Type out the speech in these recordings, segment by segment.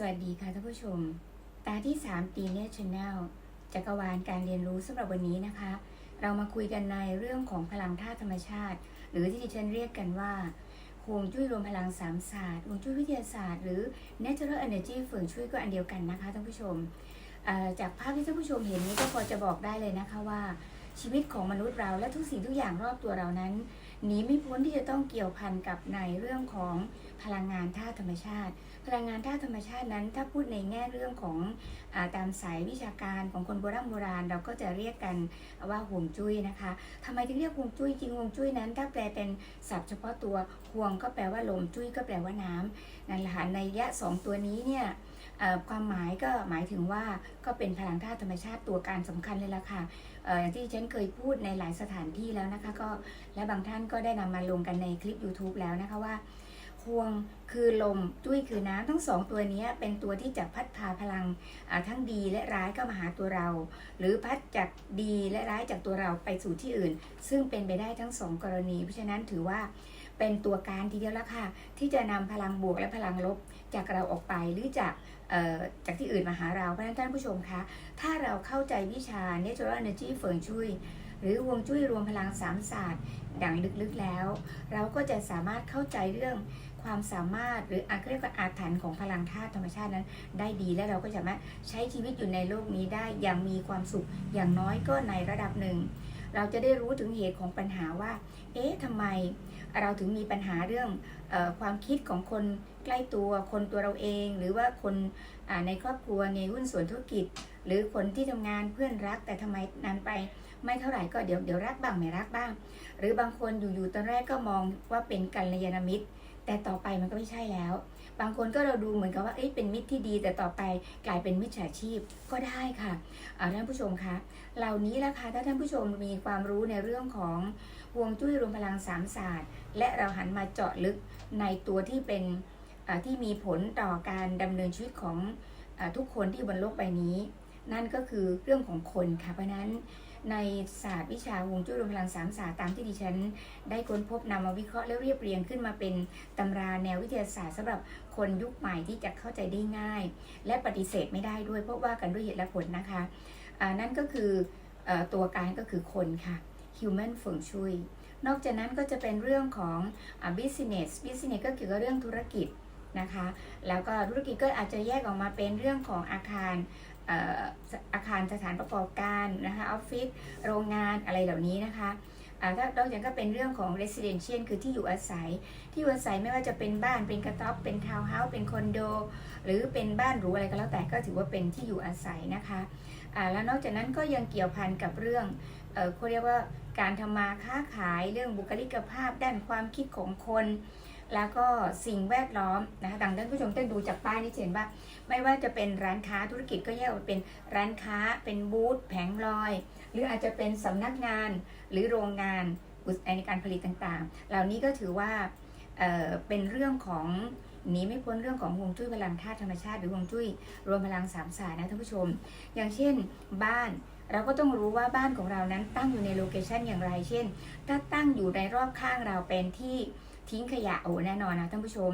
สวัสดีค่ะท่านผู้ชม ตาที่3ตีเนียชแนลจักรวาลการเรียนรู้สำหรับวันนี้นะคะ เรามาคุยกันในเรื่องของพลังธาตุธรรมชาติ หรือที่ดิฉันเรียกกันว่าฮวงจุ้ยรวมพลังสามศาสตร์ฮวงจุ้ยวิทยาศาสตร์หรือ natural energy เฟิงช่วยก็อันเดียวกันนะคะท่านผู้ชม จากภาพที่ท่านผู้ชมเห็นนี้ก็พอจะบอกได้เลยนะคะว่า ชีวิตของมนุษย์เราและทุกสิ่งทุกอย่างรอบตัวเรานั้นหนีไม่พ้นที่จะต้องเกี่ยวพันกับในเรื่องของ พลังงานธาตุธรรมชาติ พลังงานธาตุธรรมชาตินั้น ถ้าพูดในแง่เรื่องของอาตามสายวิชาการของคนโบราณโบราณ เราก็จะเรียกกันว่าห่วงจุ้ยนะคะทำไมถึงเรียกห่วงจุ้ยจริงห่วงจุ้ยนั้น ถ้าแปลเป็นศัพท์เฉพาะตัวห่วงก็แปลว่าลมจุ้ยก็แปลว่าน้ำนั่นแหละค่ะในยะสองตัวนี้เนี่ยความหมายก็หมายถึงว่าก็เป็นพลังธาตุธรรมชาติตัวการสำคัญเลยล่ะค่ะอย่างที่ฉันเคยพูดในหลายสถานที่แล้วนะคะก็และบางท่านก็ได้นำมาลงกันในคลิป YouTube แล้วนะคะว่า ห่วงคือลมจุ้ยคือน้ำทั้งสองตัวนี้เป็นตัวที่จะพัดพาพลังทั้งดีและร้ายก็มาหาตัวเรา หรือพัดจากดีและร้ายจากตัวเราไปสู่ที่อื่น ซึ่งเป็นไปได้ทั้งสองกรณี เพราะฉะนั้นถือว่าเป็นตัวการทีเดียวละค่ะ ที่จะนำพลังบวกและพลังลบจากเราออกไปหรือจากจากที่อื่นมาหาเรา เพราะฉะนั้นท่านผู้ชมคะถ้าเราเข้าใจวิชา Natural Energy เฟิงชุยหรือวงจุ้ยรวมพลังสามศาสตร์ดังลึกๆแล้ว เราก็จะสามารถเข้าใจเรื่อง ความสามารถหรืออาเรียกว่าอาถรรพ์ของพลังธาตุธรรมชาตินั้น ได้ดีและเราก็สามารถใช้ชีวิตอยู่ในโลกนี้ได้อย่างมีความสุขอย่างน้อยก็ในระดับหนึ่ง เราจะได้รู้ถึงเหตุของปัญหาว่า เอ๊ะทำไม เราถึงมีปัญหาเรื่องออความคิดของคนใกล้ตัวคนตัวเราเอง หรือว่าคนในครอบครัวในหุ้นส่วนธุรกิจ หรือคนที่ทำงานเพื่อนรักแต่ทำไมนานไปไม่เท่าไหร่ก็เดี๋ยวเดี๋ยวรักบ้างไม่รักบ้าง หรือบางคนอยู่ๆตอนแรกก็มองว่าเป็นกัลยาณมิตร แต่ต่อไปมันก็ไม่ใช่แล้ว บางคนก็เราดูเหมือนกับว่าเอ้ยเป็นมิตรที่ดี แต่ต่อไปกลายเป็นมิจฉาชีพก็ได้ค่ะท่านผู้ชมคะเหล่านี้แหละค่ะถ้าท่านผู้ชมมีความรู้ในเรื่องของฮวงจุ้ยรวมพลังสามศาสตร์ และเราหันมาเจาะลึกในตัวที่เป็นที่มีผลต่อการดำเนินชีวิตของอทุกคนที่บนโลกใบนี้ นั่นก็คือเรื่องของคนค่ะเพราะนั้น ในศาสตร์วิชาฮวงจุ้ยรวมพลังสามศาสตร์ตามที่ดิฉัน ได้ค้นพบนำมาวิเคราะห์และเรียบเรียงขึ้นมาเป็นตำราแนววิทยาศาสตร์สำหรับคนยุคใหม่ที่จะเข้าใจได้ง่าย และปฏิเสธไม่ได้ด้วยเพราะว่ากันด้วยเหตุและผลนะคะนั่นก็คืออตัวการก็คือคนค่ะ human ฟ e งชุยนอกจากนั้นก็จะเป็นเรื่องของอ business business ก็เกี่ยวกับเรื่องธุรกิจนะคะ แล้วก็ธุรกิจก็อาจจะแยกออกมาเป็นเรื่องของอาคาร อาคารสถานประกอบการนะคะออฟฟิศโรงงานอะไรเหล่านี้นะคะอ่าถ้านอกจากก็เป็นเรื่องของ residential คือที่อยู่อาศัย ที่อยู่อาศัยไม่ว่าจะเป็นบ้านเป็นกระต๊อบเป็นทาวน์เฮาส์เป็นคอนโด หรือเป็นบ้านหรูอะไรก็แล้วแต่ก็ถือว่าเป็นที่อยู่อาศัยนะคะแล้วนอกจากนั้นก็ยังเกี่ยวพันกับเรื่องเออเขาเรียกว่าการทำมาค้าขายเรื่องบุคลิกภาพด้านความคิดของคน แล้วก็สิ่งแวดล้อมนะคะดังท่านผู้ชมต้องดูจากป้ายนี่เห็นว่า ไม่ว่าจะเป็นร้านค้าธุรกิจก็แยกออกเป็นร้านค้าเป็นบูธแผงลอย หรืออาจจะเป็นสำนักงานหรือโรงงานอุตสาหในการผลิตต่างๆ เหล่านี้ก็ถือว่าเเป็นเรื่องของหนีไม่พ้นเรื่องของฮวงจุ้ยพลังธาตุธรรมชาติหรือฮวงจุ้ยรวมพลังสามศาสตร์นะท่านผู้ชม อย่างเช่นบ้านเราก็ต้องรู้ว่าบ้านของเรานั้นตั้งอยู่ในโลเคชันอย่างไร เช่น ถ้าตั้งอยู่ในรอบข้างเราเป็นที่ ทิ้งขยะโอ้แน่นอนนะท่านผู้ชม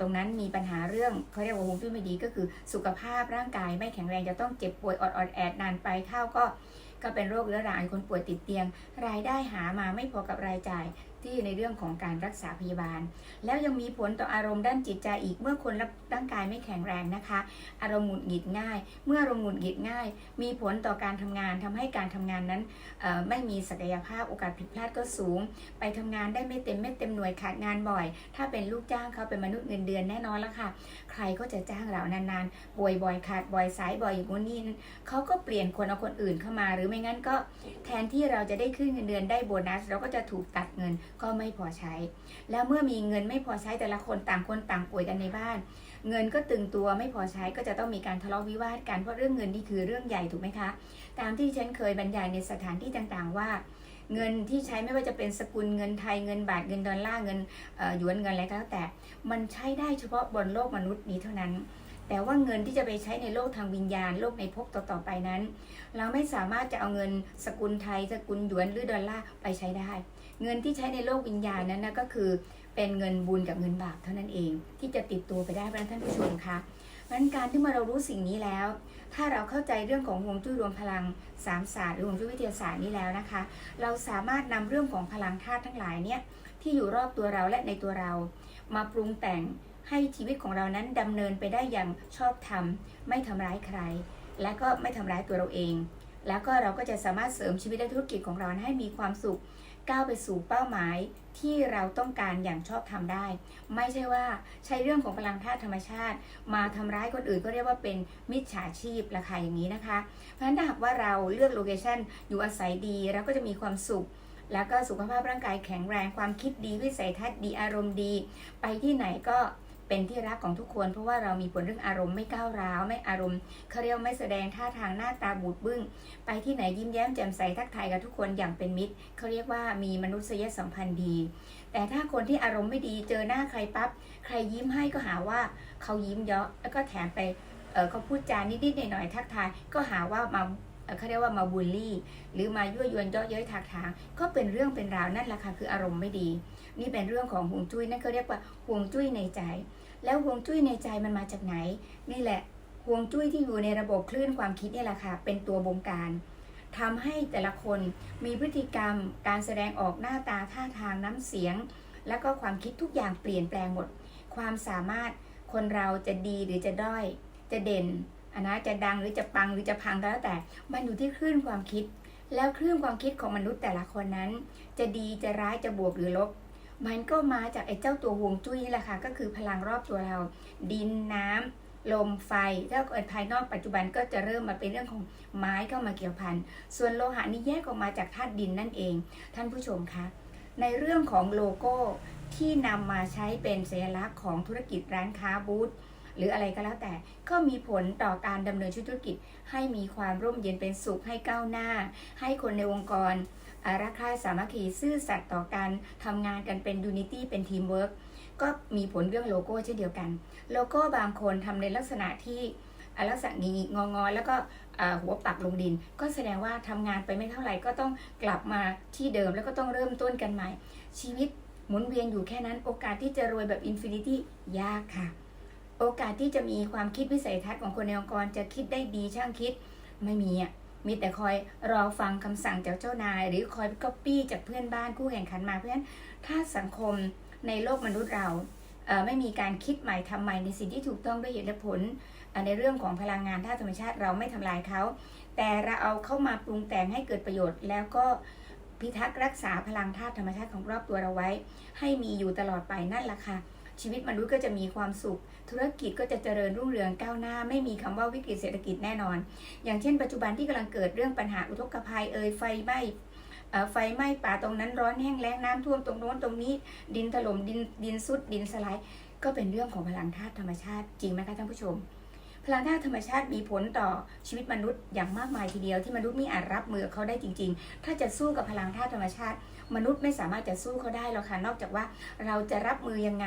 ตรงนั้นมีปัญหาเรื่องเขาเรียกว่าฮวงจุ้ยไม่ดีก็คือสุขภาพร่างกายไม่แข็งแรงจะต้องเจ็บป่วยอดอดแอดนานไปข้าวก็ ก็เป็นโรคเรื้อรังคนป่วยติดเตียง รายได้หามาไม่พอกับรายจ่าย ที่ในเรื่องของการรักษาพยาบาล แล้วยังมีผลต่ออารมณ์ด้านจิตใจอีกเมื่อคนร่างกายไม่แข็งแรงนะคะ อารมณ์หงุดหงิดง่าย เมื่ออารมณ์หงุดหงิดง่าย มีผลต่อการทำงานทำให้การทำงานนั้นไม่มีศักยภาพโอกาสผิดพลาดก็สูง ไปทำงานได้ไม่เต็มเม็ดเต็มหน่วยขาดงานบ่อย ถ้าเป็นลูกจ้างเขาเป็นมนุษย์เงินเดือนแน่นอนล้วค่ะ ใครก็จะจ้างเรานานๆป่วยบ่อยขาดบ่อยสายบ่อยอย่างนู้นนี่เขาก็เปลี่ยนคนเอาคนอื่นเข้ามา หรือไม่งั้นก็แทนที่เราจะได้ขึ้นเงินเดือนได้โบนัสเราก็จะถูกตัดเงินก็ไม่พอใช้ แล้วเมื่อมีเงินไม่พอใช้แต่ละคนต่างคนต่างป่วยกันในบ้าน เงินก็ตึงตัวไม่พอใช้ก็จะต้องมีการทะเลาะวิวาทกันเพราะเรื่องเงินนี่คือเรื่องใหญ่ถูกไหมคะ ตามที่ฉันเคยบรรยายในสถานที่ต่างๆว่าเงินที่ใช้ไม่ว่าจะเป็นสกุลเงินไทยเงินบาทเงินดอลลาร์เงินหยวนเงินอะไรก็แล้วแต่ มันใช้ได้เฉพาะบนโลกมนุษย์นี้เท่านั้น แต่ว่าเงินที่จะไปใช้ในโลกทางวิญญาณ โลกในภพต่อๆไปนั้น เราไม่สามารถจะเอาเงินสกุลไทย สกุลหยวนหรือดอลลาร์ไปใช้ได้ เงินที่ใช้ในโลกวิญญาณนั้นนะก็คือเป็นเงินบุญกับเงินบาปเท่านั้นเอง ที่จะติดตัวไปได้เพราะฉะนั้นท่านผู้ชมคะเพราะฉะนั้นการที่เมื่อเรารู้สิ่งนี้แล้ว ถ้าเราเข้าใจเรื่องของฮวงจุ้ยรวมพลังสามศาสตร์หรือวงจุ้ยวิทยาศาสตร์นี้แล้วนะคะ เราสามารถนำเรื่องของพลังธาตุทั้งหลายเนี่ยที่อยู่รอบตัวเราและในตัวเรา มาปรุงแต่งให้ชีวิตของเรานั้นดำเนินไปได้อย่างชอบธรรม ไม่ทำร้ายใคร และก็ไม่ทำร้ายตัวเราเอง แล้วก็เราก็จะสามารถเสริมชีวิตและธุรกิจของเราให้มีความสุข ก้าวไปสู่เป้าหมายที่เราต้องการอย่างชอบทำได้ ไม่ใช่ว่าใช้เรื่องของพลังธาตุธรรมชาติ มาทำร้ายคนอื่นก็เรียกว่าเป็นมิจฉาชีพราคาอย่างนี้นะคะ เพราะฉะนั้นถ้าหากว่าเราเลือกโลเคชันอยู่อาศัยดีเราก็จะมีความสุข แล้วก็สุขภาพร่างกายแข็งแรงความคิดดีวิสัยทัศน์ดีอารมณ์ดี ไปที่ไหนก็ เป็นที่รักของทุกคน เพราะว่าเรามีผลเรื่องอารมณ์ไม่ก้าวร้าว ไม่อารมณ์เขาเรียกไม่แสดงท่าทางหน้าตาบูดบึ้ง ไปที่ไหนยิ้มแย้มแจ่มใสทักทายกับทุกคนอย่างเป็นมิตรเขาเรียกว่ามีมนุษยสัมพันธ์ดี แต่ถ้าคนที่อารมณ์ไม่ดีเจอหน้าใครปั๊บใครยิ้มให้ก็หาว่าเขายิ้มเยอะแล้วก็แถมไปเขาพูดจานิดๆหน่อยๆทักทายก็หาว่ามาเขาเรียกว่ามาบูลลี่ หรือมายั่วยวนเยาะเย้ยถักถางก็เป็นเรื่องเป็นราวนั่นแหละค่ะคืออารมณ์ไม่ดี นี่เป็นเรื่องของห่วงจุ้ยนั่นเขาเรียกว่าห่วงจุ้ยในใจ แล้วห่วงจุ้ยในใจมันมาจากไหน นี่แหละห่วงจุ้ยที่อยู่ในระบบคลื่นความคิดนี่แหละค่ะ เป็นตัวบงการทำให้แต่ละคนมีพฤติกรรม การแสดงออกหน้าตาท่าทางน้ำเสียง แล้วก็ความคิดทุกอย่างเปลี่ยนแปลงหมด ความสามารถคนเราจะดีหรือจะด้อย จะเด่นอันนะจะดังหรือจะปังหรือจะพังก็แล้วแต่ มันอยู่ที่คลื่นความคิด แล้วคลื่นความคิดของมนุษย์แต่ละคนนั้น จะดีจะร้ายจะบวกหรือลบ มันก็มาจากไอ้เจ้าตัวฮวงจุ้ยนี่แหละค่ะ ก็คือพลังรอบตัวเรา ดินน้ำลมไฟถ้าเกิดภายนอกปัจจุบันก็จะเริ่มมาเป็นเรื่องของไม้เข้ามาเกี่ยวพัน ส่วนโลหะนี่แยกออกมาจากธาตุดินนั่นเอง ท่านผู้ชมคะในเรื่องของโลโก้ที่นำมาใช้เป็นสัญลักษณ์ของธุรกิจร้านค้าบูธหรืออะไรก็แล้วแต่ก็มีผลต่อการดำเนินธุรกิจ ให้มีความร่มเย็นเป็นสุขให้ก้าวหน้า ให้คนในองค์กร อารักใคร่สามัคคีซื่อสัตย์ต่อกันทำงานกันเป็นยูนิตี้เป็นทีมเวิร์กก็มีผลเรื่องโลโก้เช่นเดียวกัน โลโก้บางคนทำในลักษณะที่อลักษณะงีงองอๆแล้วก็หัวปักลงดิน ก็แสดงว่าทำงานไปไม่เท่าไหร่ก็ต้องกลับมาที่เดิมแล้วก็ต้องเริ่มต้นกันใหม่ ชีวิตหมุนเวียนอยู่แค่นั้นโอกาสที่จะรวยแบบอินฟินิตี้ยากค่ะ โอกาสที่จะมีความคิดวิสัยทัศน์ของคนในองค์กรจะคิดได้ดีช่างคิดไม่มีอะ มีแต่คอยรอฟังคำสั่งจากเจ้านาย หรือคอยก๊อปปี้จากเพื่อนบ้านคู่แข่งขันมาเพราะฉะนั้นถ้าสังคมในโลกมนุษย์เราเไม่มีการคิดใหม่ทำใหม่ในสิ่งที่ถูกต้องด้วยเหตุและผลในเรื่องของพลังงานธาตุธรรมชาติเราไม่ทำลายเขา แต่เราเอาเข้ามาปรุงแต่งให้เกิดประโยชน์ แล้วก็พิทักษ์รักษาพลังธาตุธรรมชาติของรอบตัวเราไว้ ให้มีอยู่ตลอดไปนั่นแหละค่ะ ชีวิตมนุษย์ก็จะมีความสุข ธุรกิจก็จะเจริญรุ่งเรืองก้าวหน้า ไม่มีคำว่าวิกฤตเศรษฐกิจแน่นอน อย่างเช่น ปัจจุบันที่กำลังเกิดเรื่องปัญหาอุทกภัยเอ่ยไฟไหม้ไฟไหม้ป่าตรงนั้นร้อนแห้งแล้งน้ำท่วมตรงโน้นตรงนี้ ดินถล่มดินดินซุดดินสลด์ก็เป็นเรื่องของพลังธาตุธรรมชาติจริงไหมคะท่านผู้ชม พลังธาตุธรรมชาติมีผลต่อชีวิตมนุษย์อย่างมากมายทีเดียวที่มนุษย์ไม่อาจรับมือกับเขาได้จริง ๆ ถ้าจะสู้กับพลังธาตุธรรมชาติ มนุษย์ไม่สามารถจะสู้เขาได้หรอกค่ะ นอกจากว่าเราจะรับมือยังไง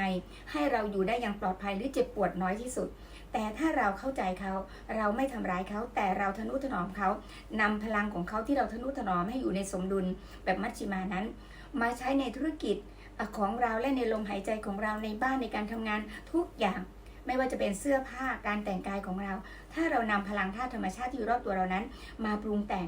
ให้เราอยู่ได้อย่างปลอดภัยหรือเจ็บปวดน้อยที่สุด แต่ถ้าเราเข้าใจเขาเราไม่ทำร้ายเขาแต่เราทนุถนอมเขานำพลังของเขาที่เราทนุถนอมให้อยู่ในสมดุลแบบมัชชิมานั้น มาใช้ในธุรกิจของเราและในลมหายใจของเราในบ้านในการทำงานทุกอย่างไม่ว่าจะเป็นเสื้อผ้าการแต่งกายของเรา ถ้าเรานำพลังธาตุธรรมชาติที่อยู่รอบตัวเรานั้น มาปรุงแต่ง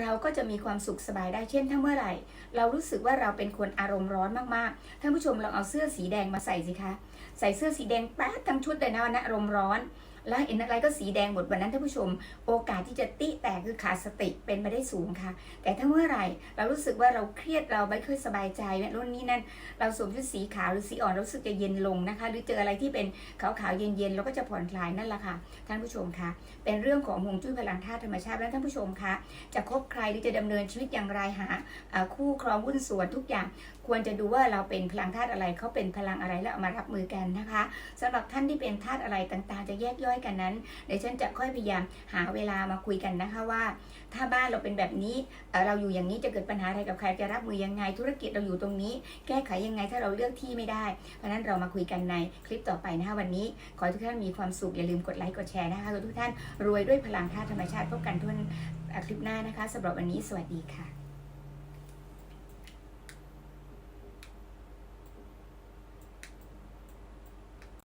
เราก็จะมีความสุขสบายได้เช่นถ้าเมื่อไหร่ เรารู้สึกว่าเราเป็นคนอารมณ์ร้อนมากๆท่านผู้ชมลองเอาเสื้อสีแดงมาใส่สิคะ ใส่เสื้อสีแดงแป๊ดทั้งชุดเลยนะวันนะ้อารมณ์ร้อน แล้วเห็นอะไรก็สีแดงหมดวันนั้นท่านผู้ชม โอกาสที่จะติแตกคือขาดสติเป็นไปได้สูงค่ะ แต่ถ้าเมื่อไหร่เรารู้สึกว่าเราเครียดเราไม่ค่อยสบายใจรุ่นนี้นั่นเราสวมชุดสีขาวหรือสีอ่อนรู้สึกจะเย็นลงนะคะ หรือเจออะไรที่เป็นขาวๆเย็นๆเราก็จะผ่อนคลายนั่นแหละค่ะท่านผู้ชมคะเป็นเรื่องของฮวงจุ้ยพลังธาตุธรรมชาติและท่านผู้ชมคะจะคบใครหรือจะดำเนินชีวิตอย่างไรหาคู่ครองหุ้นส่วนทุกอย่าง ควรจะดูว่าเราเป็นพลังธาตุอะไรเขาเป็นพลังอะไรแล้วเอามารับมือกันนะคะสำหรับท่านที่เป็นธาตุอะไรต่างๆ จะแยกย่อยกันนั้นเดี๋ยวฉันจะค่อยพยายามหาเวลามาคุยกันนะคะว่า ถ้าบ้านเราเป็นแบบนี้เราอยู่อย่างนี้จะเกิดปัญหาอะไรกับใครจะรับมือยังไง ธุรกิจเราอยู่ตรงนี้ แก้ไขยังไงถ้าเราเลือกที่ไม่ได้ เพราะฉะนั้นเรามาคุยกันในคลิปต่อไปนะคะวันนี้ ขอให้ทุกท่านมีความสุขอย่าลืมกดไลค์กดแชร์นะคะขอทุกท่านรวยด้วยพลังธาตุธรรมชาติพบกันทุนคลิปหน้านะคะสำหรับวันนี้สวัสดีค่ะ